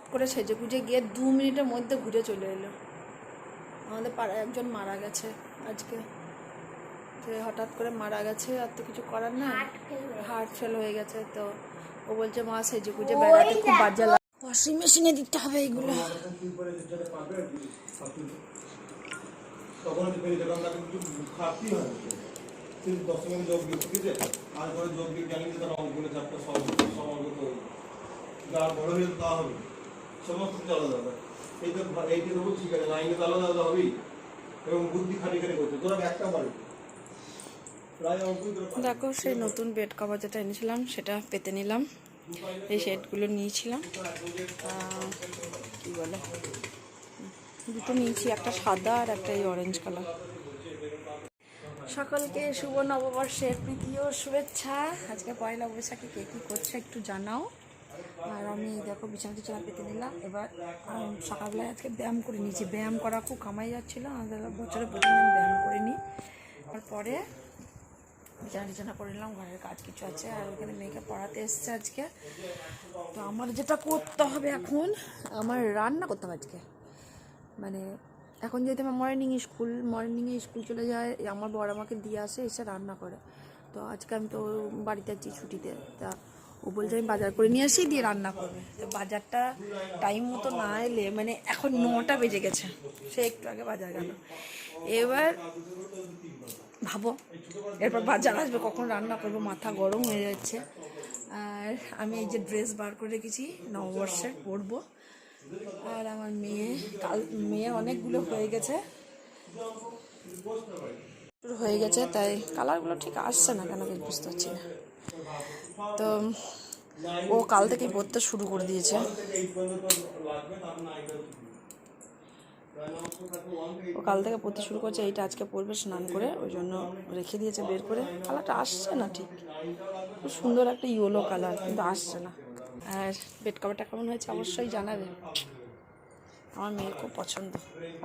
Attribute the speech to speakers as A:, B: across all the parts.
A: Hot করে সেজে গুজে গিয়ে দু মিনিটের মধ্যে ঘুরে চলে এলো। আমাদের পাড়ায় একজন মারা গেছে আজকে। সে হঠাৎ করে মারা গেছে আর তো কিছু করার না হার্ট ফেল হয়ে গেছে। তো ও বলছে মা সেজে গুজে বেড়াতে খুব বাজে লাগে ওয়াশিং মেশিনে দিতে হবে এগুলো।
B: তখন তাকে কিছু খাটতেই হয় যোগ ঠিক আছে? আর পরে যোগ দিয়ে জানি যে তার অঙ্কগুলো চারটা সব সব অঙ্ক তো যা বড় হয়ে তা হবে। সমস্ত কিছু আলাদা আলাদা এই ঠিক আছে আলাদা আলাদা হবেই। এবং বুদ্ধি খালি খালি করছে। তোরা একটা।
A: দেখো, সেই নতুন বেড কভার যেটা এনেছিলাম, সেটা পেতে নিলাম। এই সেটগুলো নিয়েছিলাম। কি বলে? দুটো নিয়েছি, একটা সাদা আর একটা এই অরেঞ্জ কালার সকলকে শুভ নববর্ষের প্রীতি ও শুভেচ্ছা। আজকে পয়লা বৈশাখে কে কী করছে একটু জানাও। আর আমি দেখো বিছানা টিছানা পেতে নিলাম। এবার সকালবেলায় আজকে ব্যায়াম করে নিয়েছি। ব্যায়াম করা খুব কামাই যাচ্ছিল, আমাদের বছরে প্রথম দিন ব্যায়াম করে নিই। তারপরে বিছানা টিছানা করে নিলাম, ঘরের কাজ কিছু আছে, আর ওখানে মেয়েকে পড়াতে এসছে আজকে। তো আমার যেটা করতে হবে এখন, আমার রান্না করতে হবে আজকে। মানে এখন যেহেতু আমার মর্নিং স্কুল মর্নিংয়ে স্কুল চলে যায়, আমার বড় আমাকে দিয়ে আসে, এসে রান্না করে। তো আজকে আমি তো বাড়িতে আছি ছুটিতে, তা ও বলছে, আমি বাজার করে নিয়ে আসি, দিয়ে রান্না করবে। বাজারটা টাইম মতো না এলে মানে এখন নটা বেজে গেছে, সে একটু আগে বাজার গেল। এবার ভাবো, এরপর বাজার আসবে, কখন রান্না করব, মাথা গরম হয়ে যাচ্ছে। আর আমি এই যে ড্রেস বার করে রেখেছি, নববর্ষে পরবো। আর আমার মেয়ে, কাল, মেয়ে অনেকগুলো হয়ে গেছে। হয়ে গেছে, তাই কালারগুলো ঠিক আসছে না কেন বুঝতে পারছি না। তো ও কাল থেকেই পড়তে শুরু করে দিয়েছে। ও কাল থেকে পড়তে শুরু করছে, এইটা আজকে পড়বে স্নান করে, ওই জন্য রেখে দিয়েছে বের করে। কালারটা আসছে না ঠিক। খুব সুন্দর একটা ইয়েলো কালার, কিন্তু আসছে না। আর বেড কভারটা কেমন হয়েছে অবশ্যই জানাবে। আমার মেয়ের খুব পছন্দ।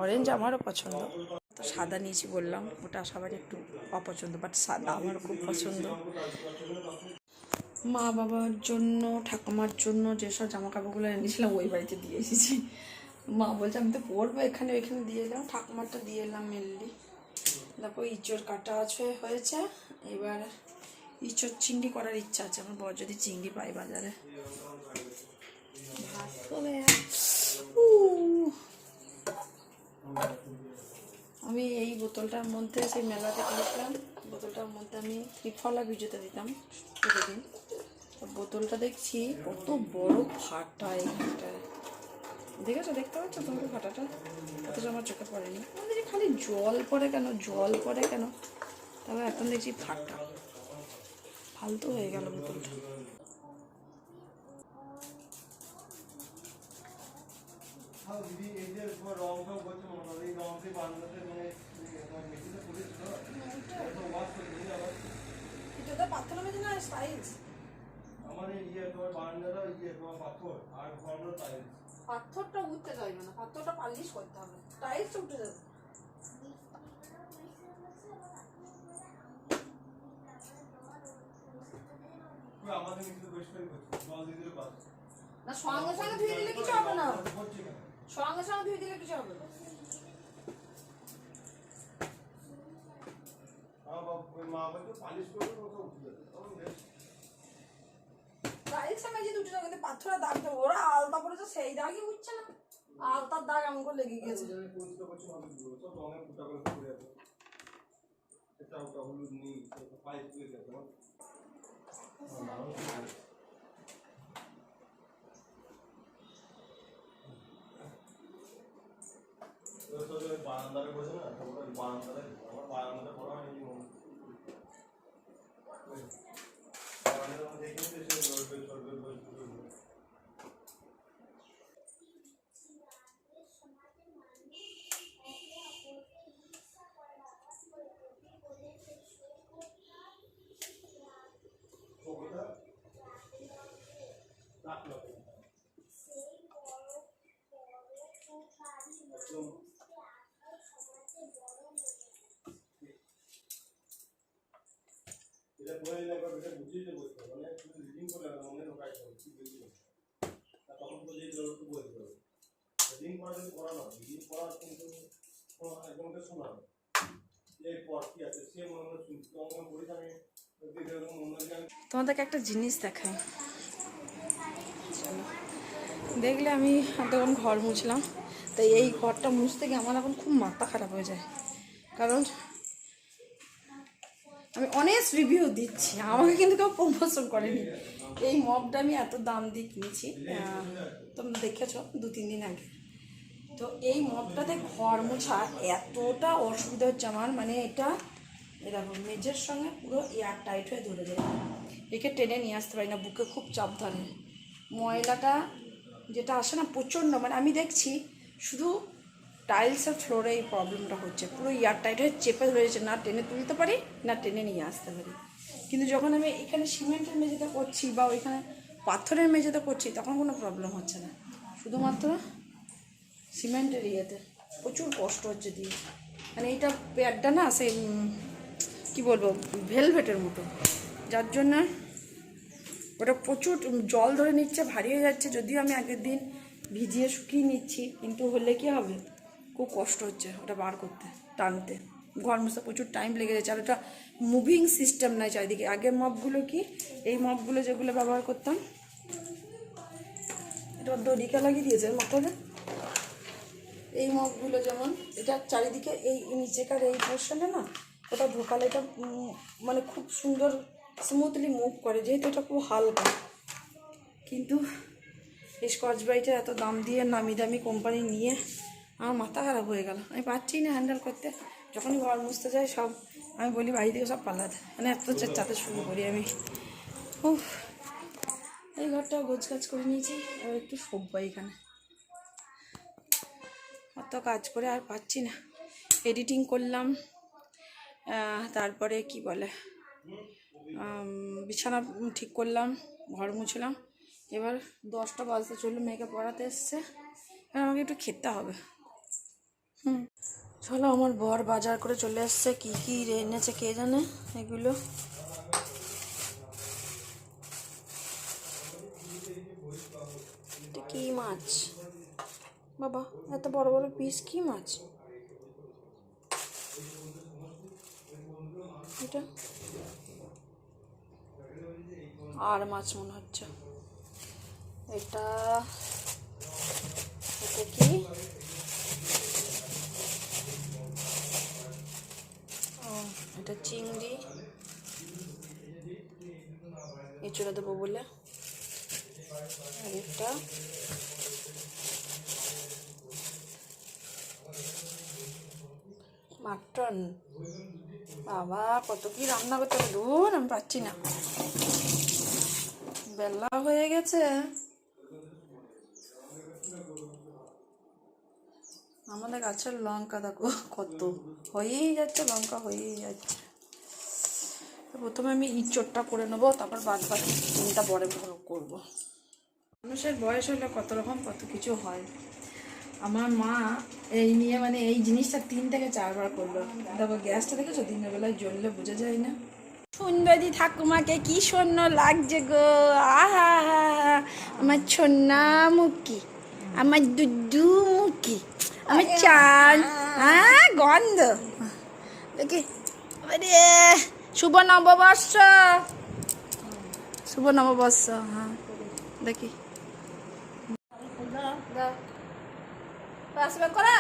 A: অরেঞ্জ আমারও পছন্দ। তো সাদা নিয়েছি বললাম, ওটা সবার একটু অপছন্দ বাট সাদা আমারও খুব পছন্দ। মা বাবার জন্য, ঠাকুমার জন্য যেসব জামা কাপড়গুলো এনেছিলাম, ওই বাড়িতে দিয়ে এসেছি। মা বলছে, আমি তো পরবো এখানে, ওইখানে দিয়ে এলাম। ঠাকুমারটা দিয়ে এলাম মেনলি দেখো ইঁচড় কাটা আছে, হয়েছে। এবার ইঁচড় চিংড়ি করার ইচ্ছা আছে, আমার বর যদি চিংড়ি পাই বাজারে। আমি এই বোতলটার মধ্যে, সেই মেলাতে থেকে দেখলাম বোতলটার মধ্যে আমি ত্রিফলা ভিজোতে দিতাম প্রতিদিন। বোতলটা দেখছি কত বড় ফাটা এখানটায়। দেখেছ? দেখতে পাচ্ছ তোমাকে ফাটাটা অথচ আমার চোখে পড়েনি। দেখছি খালি জল পড়ে কেন? জল পড়ে কেন? তবে এখন দেখছি ফাটা ফালতু হয়ে গেল বোতলটা।
B: হ্যাঁ মনে হয় তো?
A: এটা। পাথর হবে না সাইজ
B: আমার ইয়ে তোমার বারান্দাটা ইয়ে তোমার পাথর আর ঘরগুলো টাইলস
A: পাথরটা উঠতে চাইবে না পাথরটা পালিশ করতে হবে। টাইলসটা উঠে যাবে।
B: তুই আমাদের নিচে পরিষ্কার করছিস জল দিয়ে দিলে বাস
A: না সঙ্গে সঙ্গে ধুয়ে দিলে কিছু হবে না। সঙ্গে সঙ্গে ধুয়ে দিলে কিছু হবে না।
B: বাবা মা বলছে পালিশ করবে কোথাও উঠে যাবে। তখন বেশ
A: দাগ দেবো, ওরা সেই দাগই না। আলতার দাগ লেগে গেছে
B: বারান্দারে বসে না বারান্দারে আমার বারান্দার মধ্যে দেখি তো সে রোড চলবে বসবে ওটা রাখল একদম এটা করে নিলে একবার এটা বুঝিয়ে দেবো মানে শুধু রিডিং করে রাখা মনে ঢোকাই করো কি বুঝলি তখন তো যে একটু বলবে যদি করা না হয়, বিয়ে করার কিন্তু কোনো একজনকে শোনা হয়। এরপর কি আছে সে মনে মনে শুনছে তো মনে করিস আমি দেখে এরকম মনে হয় যে আমি
A: তোমাদেরকে একটা জিনিস দেখাই। দেখলে আমি তখন ঘর মুছলাম। তাই এই ঘরটা মুছতে গিয়ে আমার এখন খুব মাথা খারাপ হয়ে যায়। কারণ আমি অনেক রিভিউ দিচ্ছি। আমাকে কিন্তু কেউ প্রমোশন করেনি। এই মপটা আমি এত দাম দিয়ে কিনেছি। তোমরা দেখেছ দু, তিন দিন আগে। তো এই মপটাতে ঘর মোছা এতটা অসুবিধা হচ্ছে আমার। মানে এটা এরকম মেজের সঙ্গে পুরো এয়ার টাইট হয়ে ধরে যায়। একে টেনে নিয়ে আসতে পারি না, বুকে খুব চাপ ধরে। ময়লাটা যেটা আসে না, প্রচণ্ড মানে আমি দেখছি শুধু টাইলসের ফ্লোরে এই প্রবলেমটা হচ্ছে। পুরো এয়ার টাইট হয়ে চেপে ধরেছে, না টেনে তুলতে পারি, না টেনে নিয়ে আসতে পারি। কিন্তু যখন আমি এখানে সিমেন্টের মেঝেতে করছি বা ওইখানে পাথরের মেঝেতে করছি, তখন কোনো প্রবলেম হচ্ছে না। শুধুমাত্র সিমেন্টের ইয়েতে। প্রচুর কষ্ট হচ্ছে দিয়ে। মানে এইটা প্যাডটা না, সেই কী বলব, ভেলভেটের মতো। যার জন্য ওটা প্রচুর জল ধরে নিচ্ছে, ভারী হয়ে যাচ্ছে। যদিও আমি আগের দিন ভিজিয়ে শুকিয়ে নিচ্ছি, কিন্তু হলে কি হবে? খুব কষ্ট হচ্ছে ওটা বার করতে, টানতে। ঘর মুছতে প্রচুর টাইম লেগে যাচ্ছে। আর ওটা মুভিং সিস্টেম নাই চারিদিকে। আগের মপগুলো কি? এই মপগুলো যেগুলো ব্যবহার করতাম, এটা দড়িকা লাগিয়ে দিয়েছে মাথাটা এই মগগুলো যেমন, এটা চারিদিকে এই নিচেকার এই পোর্শনে না, ওটা ঢোকালে এটা মানে খুব সুন্দর স্মুথলি মুভ করে, যেহেতু এটা খুব হালকা। কিন্তু এই স্কচ ব্রাইটের এত দাম দিয়ে নামি দামি কোম্পানি নিয়ে আমার মাথা খারাপ হয়ে গেল। আমি পারছি না হ্যান্ডেল করতে। যখনই ঘর মুছতে যাই, সব আমি বলি, বাড়ি থেকে সব পালাতে মানে এত চাতে শুরু করি আমি। উফ। এই ঘরটা গোছ গাছ করে নিয়েছি। আর একটু শোবো এখানে। অত কাজ করে আর পাচ্ছি না। এডিটিং করলাম। তারপরে কি বলে? বিছানা ঠিক করলাম, ঘর মুছলাম। এবার দশটা বাজতে চলল, মেয়েকে পড়াতে এসছে। এবার আমাকে একটু খেতে হবে। হুম। চলো, আমার বর বাজার করে চলে এসছে। কি কি এনেছে কে জানে এগুলো? কি মাছ? বাবা, এত বড় বড় পিস কি মাছ? এটা? আর মাছ মনে হচ্ছে। এটা এটা কি? এটা চিংড়ি। এঁচড়ে দেবো বলে। আর এটা মাটন। বাবা, কত কি রান্না করতে হবে? দূর আমি পাচ্ছি না। বেলা হয়ে গেছে। আমাদের গাছের লঙ্কা দেখো, কত। হয়েই যাচ্ছে, লঙ্কা হয়েই যাচ্ছে। প্রথমে আমি ইঁচড়টা করে নেব, তারপর বাদ বাকি তিনটা পরে ভালো করব। মানুষের বয়স হলে কত রকম, কত কিছু হয়। আমার মা এই নিয়ে মানে এই জিনিসটা তিন থেকে চারবার করল। দেখো, গ্যাসটা দেখেছ? দিনের বেলায় জ্বললে বোঝা যায় না। সুন্দরী ঠাকুমাকে, কি সৈন্য লাগছে গো। আমার ছন্না মুখি, আমার দুদু মুখি, আমার চান হ্যাঁ গন্ধ। দেখি, আরে, শুভ নববর্ষ। শুভ নববর্ষ হ্যাঁ দেখি। আসবে করা?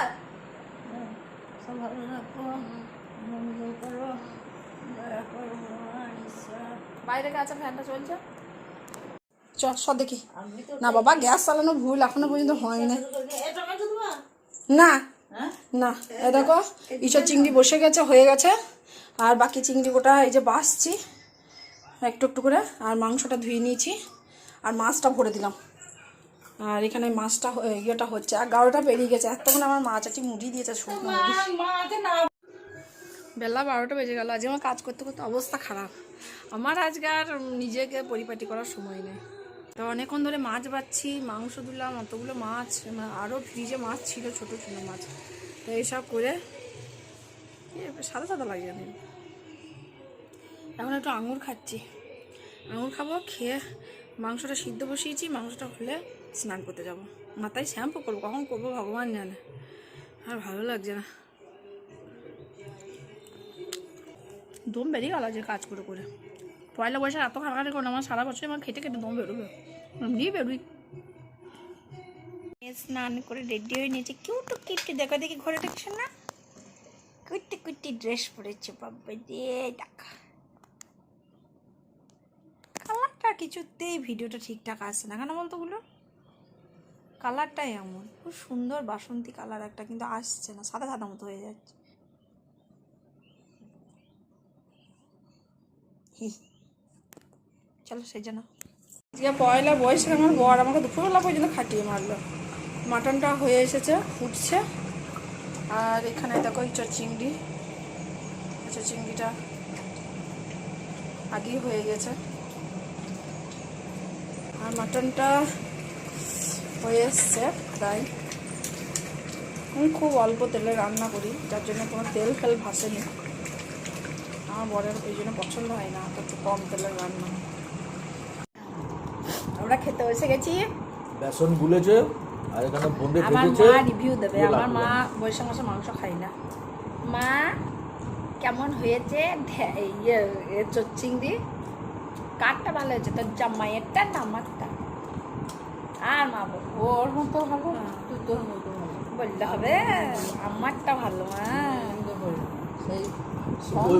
A: বাইরে কাছে ফ্যানটা চলছে? চল সব দেখি। না বাবা গ্যাস চালানো ভুল এখনও পর্যন্ত হয়নি
C: এ
A: না।
C: হ্যাঁ?
A: না এ দেখো ইসব চিংড়ি বসে গেছে হয়ে গেছে। আর বাকি চিংড়ি গোটা এই যে বাসছি একটু একটু করে। আর মাংসটা ধুয়ে নিয়েছি আর মাছটা ভরে দিলাম। আর এখানে মাছটা ইয়েটা হচ্ছে আর গাড়োটা পেরিয়ে গেছে। এতক্ষণ আমার মাছ আছে মুড়ি দিয়েছে শুকনো মুড়ি। বেলা বারোটা বেজে গেল আজ আমার কাজ করতে করতে অবস্থা খারাপ। আমার আজকে আর নিজেকে পরিপাটি করার সময় নেই। তো অনেকক্ষণ ধরে মাছ বাচ্ছি মাংস দিলাম অতগুলো মাছ আরও ফ্রিজে মাছ ছিল, ছোট ছোট মাছ। তো এইসব করে সাদা সাদা লাগে আমি এখন একটু আঙুর খাচ্ছি। আঙুর খাব, খেয়ে মাংসটা সিদ্ধ বসিয়েছি, মাংসটা হলে স্নান করতে যাব। মাথায় শ্যাম্পু করব, কখন করব ভগবান জানে। আর ভালো লাগছে না। দম বেরিয়ে গেল যে কাজ করে করে। পয়লা বৈশাখ এত খাটাখাটি করে আমার সারা বছর আমার খেটে খেতে দম বেরোবে। এমনি বেরোই। স্নান করে রেডি হয়ে নিয়েছে। কিউটু কিট্টি দেখা দেখি ঘরে দেখছে না? কুট্টি কুট্টি ড্রেস পরেছে বাবা দিয়ে টাকা। কালারটা কিছুতেই ভিডিওটা ঠিকঠাক আসছে না। কেন বলতো গুলো কালারটাই এমন। খুব সুন্দর বাসন্তী কালার একটা, কিন্তু আসছে না, সাদা সাদা মতো হয়ে যাচ্ছে। হি। চলো সেই জন্য। আজকে পয়লা বয়সে আমার বর আমাকে দুপুরবেলা পর্যন্ত খাটিয়ে মারলো। মাটনটা হয়ে এসেছে, ফুটছে। আর এখানে দেখো এই চিংড়ি চিংড়িটা আগেই হয়ে গেছে। আর মাটনটা হয়ে এসছে তাই আমি খুব অল্প তেলে রান্না করি, যার জন্য কোনো তেল ফেল ভাসেনি। আমার বরের ওই জন্য পছন্দ হয় না তো একটু কম তেলের রান্না। আমরা খেতে বসে গেছি।
D: বেসন গুলেছে আর এখানে বোঁদে
A: আমার মা রিভিউ দেবে আমার মা বৈশাখ মাসে মাংস খাই না। মা কেমন হয়েছে? ইয়ে এ চ- চিংড়ি। কাঠটা ভালো হয়েছে তোর জামাইয়েরটা না আমারটা আর মা বল
C: ওর মতো ভালো? তুই তোর মতো ভালো।
A: বললে হবে আমারটা ভালো মা।
C: সেই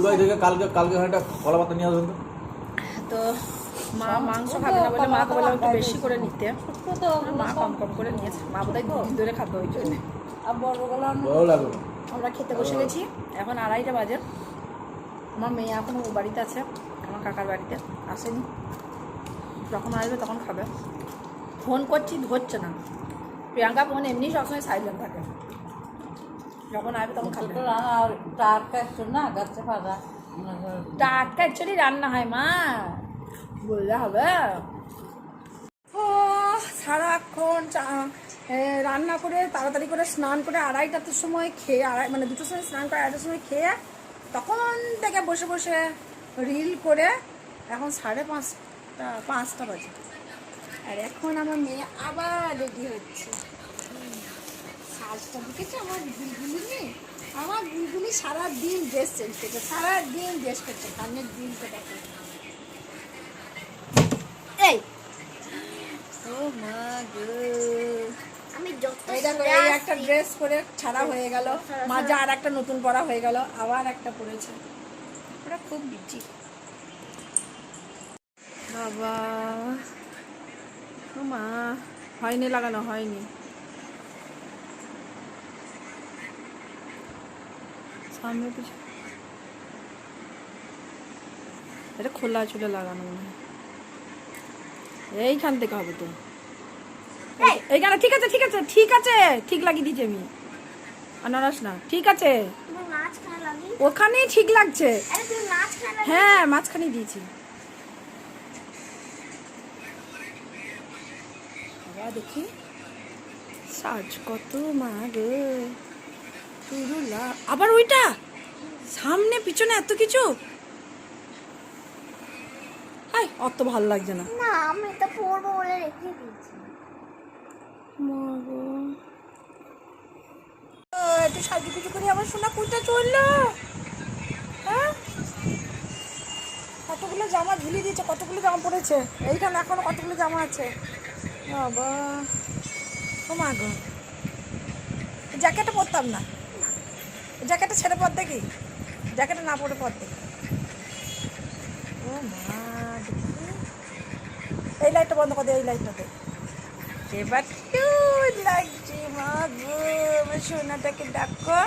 D: ওই থেকে কালকে কালকে একটা কলা পাতা নিয়ে আসবেন তো
A: মা মাংস খাবে না বলে মাকে বললাম একটু বেশি করে নিতে। মা কম কম করে নিয়েছে। মা বোধহয় দুদিন ধরে খাবে ওই জন্য। আমরা খেতে বসে গেছি। এখন আড়াইটা বাজে। আমার মেয়ে এখনও ও বাড়িতে আছে। আমার কাকার বাড়িতে। আসেনি। যখন আসবে তখন খাবে। ফোন করছি ধরছে না। প্রিয়াঙ্কা ফোন এমনি সবসময় সাইলেন্ট থাকে। যখন আসবে তখন খাবে।
C: টাটকা না গাছে ফাঁকা
A: টাটকা অ্যাকচুয়ালি রান্না হয় মা। বললে হবে? ও, সারাক্ষণ রান্না করে, তাড়াতাড়ি করে স্নান করে আড়াইটার সময় খেয়ে, আড়াই মানে দুটোর সময় স্নান করে আড়াইটার সময় খেয়ে, তখন থেকে বসে বসে রিল করে এখন সাড়ে পাঁচটা পাঁচটা বাজে। আর এখন আমার মেয়ে আবার রেডি হচ্ছে। সাজটা দেখেছ? আমার বুলবুলি নেই। আমার বুলবুলি সারা দিন ড্রেস চেঞ্জ করছে সারা দিন ড্রেস করছে, সামনের দেখো। এই ও মা
E: আমি যত
A: এই দেখো এই একটা ড্রেস পরে ছাড়া হয়ে গেল। মাজা আর একটা নতুন পরা হয়ে গেল আবার একটা পরেছে। ওরা খুব বাবা। মা হয়নি লাগানো হয়নি। সামনে কিছু এটা খোলা চুলে লাগানো মনে হয়। এইখান থেকে হবে তো। এইখানে ঠিক আছে ঠিক আছে ঠিক আছে। ঠিক লাগিয়ে দিয়েছি আমি। আনারস না ঠিক আছে। ওখানেই ঠিক লাগছে। হ্যাঁ মাঝখানে দিয়েছি। দেখি। সাজ কত মা গো আবার ওইটা? সামনে পিছনে এত কিছু? হাই অত ভালো লাগছে না।
E: না আমি এটা পরবো বলে রেখে দিয়েছি।
A: মা গো। ও, একটু সাজু কিছু করে আবার শোনা কোনটা চলল। হ্যাঁ? কতগুলো জামা ঝুলিয়ে দিয়েছে কতগুলো জামা পড়েছে এইখানে এখনও কতগুলো জামা আছে? বাবা। ও মা গো। জ্যাকেটটা পরতাম না। জ্যাকেটটা ছেড়ে পর দেখি। জ্যাকেটটা না পরে পর দেখি। ও মা। এই লাইটটা বন্ধ করে দে এই লাইটটাতে এবার কিউট লাগছে মা গো আমার সোনাটাকে ডাকো।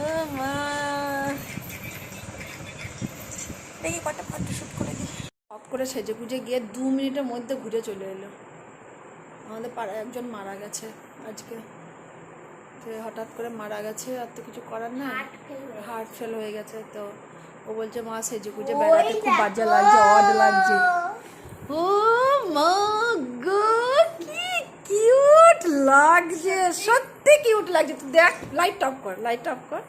A: ও মা। দেখি কটা ফটো শ্যুট করে দিই। অফ করে সেজে গুজে গিয়ে দু মিনিটের মধ্যে ঘুরে চলে এলো। আমাদের পাড়ায় একজন মারা গেছে আজকে। তো হঠাৎ করে মারা গেছে আর তো কিছু করার না হার্ট ফেল হয়ে গেছে। তো ও বলছে মা সেজে গুজে বেড়াতে খুব বাজে লাগছে অড লাগছে। ও মা গো, কি কিউট লাগছে, সত্যি কিউট লাগছে। তুই দেখ লাইট অফ কর লাইট অফ কর।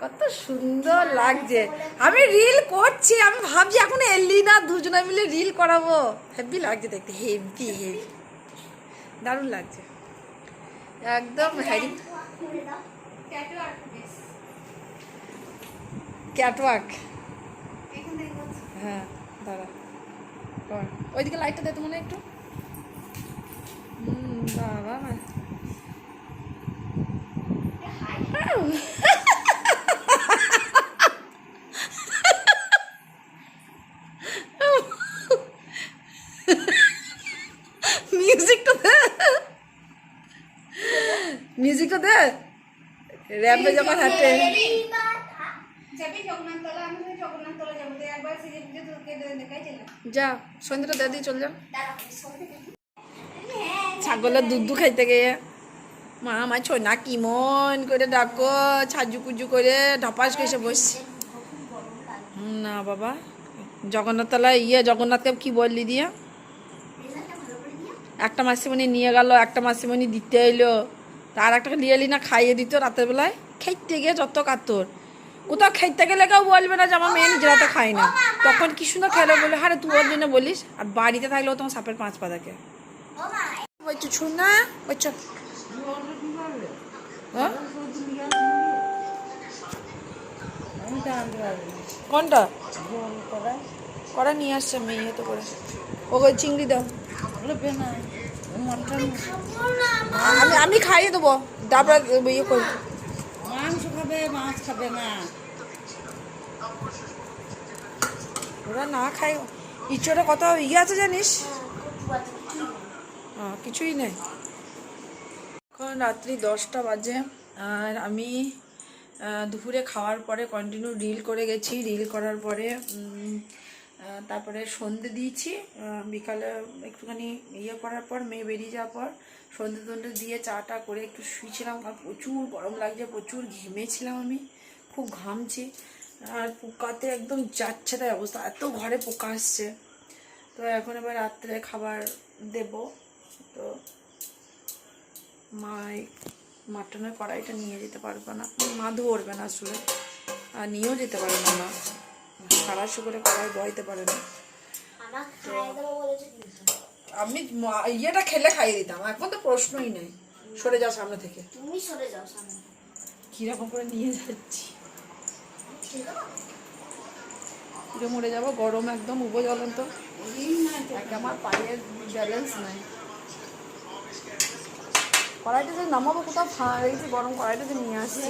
A: কত সুন্দর লাগছে। আমি রিল করছি, আমি ভাবছি এখন এলি না, দুজনে মিলে রিল করাবো। হেভি লাগছে দেখতে হেভি হেভি দারুণ লাগছে। একদম হ্যারি ক্যাটওয়াক। হ্যাঁ দাঁড়া। ওইদিকে লাইটটা দে তো মনে একটু। বাবা মা। মিউজিকটা দে। মিউজিকটা দে। র্যাম্পে যখন হাঁটে।
F: যাবি
A: যা সন্ধ্যাটা দে দিয়ে চল যা।
E: দেখি।
A: ছাগলের দুধ দু খাইতে গিয়ে। মা আমার ছোনা কি মন করে ডাকো ছাজু কুজু করে ঢপাস করে বসছি। না বাবা জগন্নাথতলা ইয়ে জগন্নাথকে কি বললি দিয়ে? একটা মাসিমণি নিয়ে গেল একটা মাসিমণি দিতে এলো। তার একটা নিয়ে এলি না খাইয়ে দিত রাতের বেলায়? খেতে গিয়ে যত কাতর। কোথাও খেতে গেলে কেউ বলবে না যে আমার মেয়ে নিজের হাতে খায় না। তখন কি সুন্দর খেলো বলে হারে তুই ওর জন্য বলিস? আর বাড়িতে থাকলেও তোমার সাপের পাঁচ পা থাকে। বলছো ছুনা বলছো হ্যাঁ?
C: তো।
A: কোনটা?
C: করা
A: নিয়ে আসছে মেয়ে হতে করে। ওকে চিংড়ি দাও। আমি আমি খাইয়ে দেবো। তারপরে ইয়ে করি
C: মাংস খাবে, মাছ খাবে না।
A: ওরা না খায়, ইচ্ছটা কত ইয়ে আছে জানিস? কিছুই নেই। এখন রাত্রি দশটা বাজে, আর আমি দুপুরে খাওয়ার পরে কন্টিনিউ রিল করে গেছি। রিল করার পরে তারপরে সন্ধে দিয়েছি। বিকালে একটুখানি ইয়ে করার পর, মেয়ে বেরিয়ে যাওয়ার পর, সন্ধে টন্ধে দিয়ে চাটা করে একটু শুয়েছিলাম। প্রচুর গরম লাগছে, প্রচুর ঘেমেছিলাম আমি। খুব ঘামছি। আর পোকাতে একদম যাচ্ছে তাই অবস্থা। এত ঘরে পোকা আসছে। তো এখন এবার রাত্রে খাবার দেব। তো মা এই মাটনের কড়াইটা নিয়ে যেতে পারবে না। মা ধরবে না আসলে। আর নিয়েও যেতে পারবে না মা। সারাশো করে কড়াই বইতে পারে না। আমি ইয়েটা খেলে খাইয়ে দিতাম। এখন তো প্রশ্নই নেই। সরে যাও সামনে থেকে।
E: তুমি সরে যাও সামনে
A: কীরকম করে নিয়ে যাচ্ছি? পুরো মরে যাব, গরম একদম, উবো জ্বলন্ত আমার পায়ের ব্যালেন্স নাই। যে নামাবো কোথাও গরম কড়াইটা যে নিয়ে আসছি।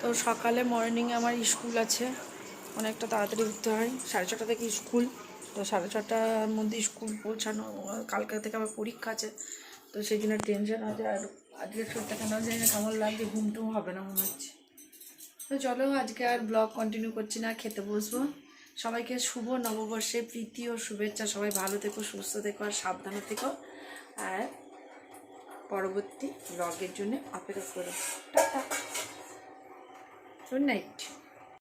C: তো
A: তো সকালে মর্নিংয়ে আমার স্কুল আছে। অনেকটা তাড়াতাড়ি উঠতে হয়, সাড়ে ছটা থেকে স্কুল। তো সাড়ে ছটার মধ্যে স্কুল পৌঁছানো, কালকে থেকে আমার পরীক্ষা আছে, তো সেই জন্য টেনশন আছে, আর আজকে শরীরটা কেন জানি না, কেমন লাগছে ঘুম টুম হবে না মনে হচ্ছে। তো চলো, আজকে আর ব্লগ কন্টিনিউ করছি না, খেতে বসবো। সবাইকে শুভ নববর্ষে, প্রীতি ও শুভেচ্ছা, সবাই ভালো থেকো, সুস্থ থেকো, আর সাবধানে থেকো, আর পরবর্তী ব্লগের জন্য অপেক্ষা করো। টাটা। Good night